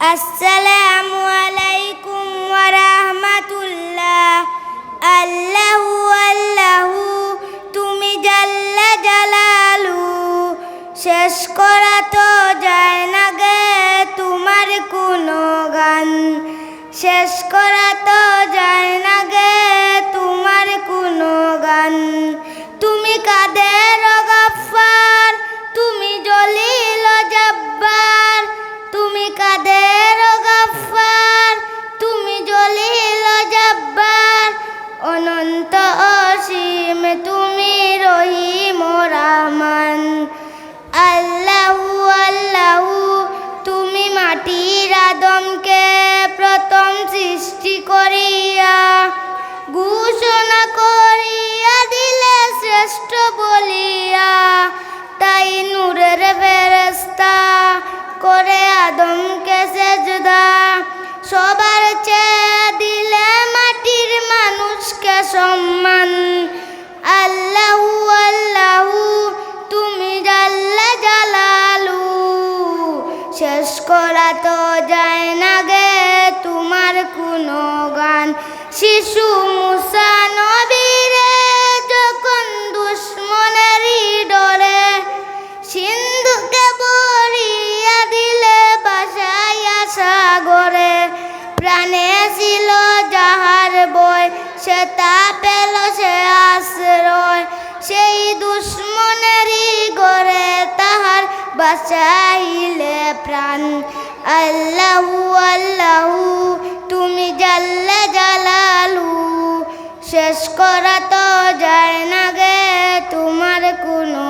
আসসালামু আলাইকুম ওয়া রাহমাতুল্লাহ। আল্লাহু আল্লাহু, তুমি জাল্লা জালালু। শেষ করা তো যায় না গে তোমার কোনো গান। শেষ করা তো যায় না গে তোমার কোনো জব্বার অনন্ত অসীম তুমি রহিম রহমান। আল্লাহু আল্লাহু তুমি মাটির আদমকে প্রথম সৃষ্টি করিয়া শেষ করা তো যায় না গে। তোমার কোনো গান শিশু মুসা নবীরে যখন দুশ্মনেরই ডরে, সিন্ধুকে বরিয়া দিলে বাসাইয়া সাগরে। প্রাণে ছিল যাহার বয়, সে তা পেল বাসাইলে প্রাণ। আল্লাহ আল্লাহ, তুমি জাল্লা জালালু। শেষ করা তো যায় না গে, তোমার কোনো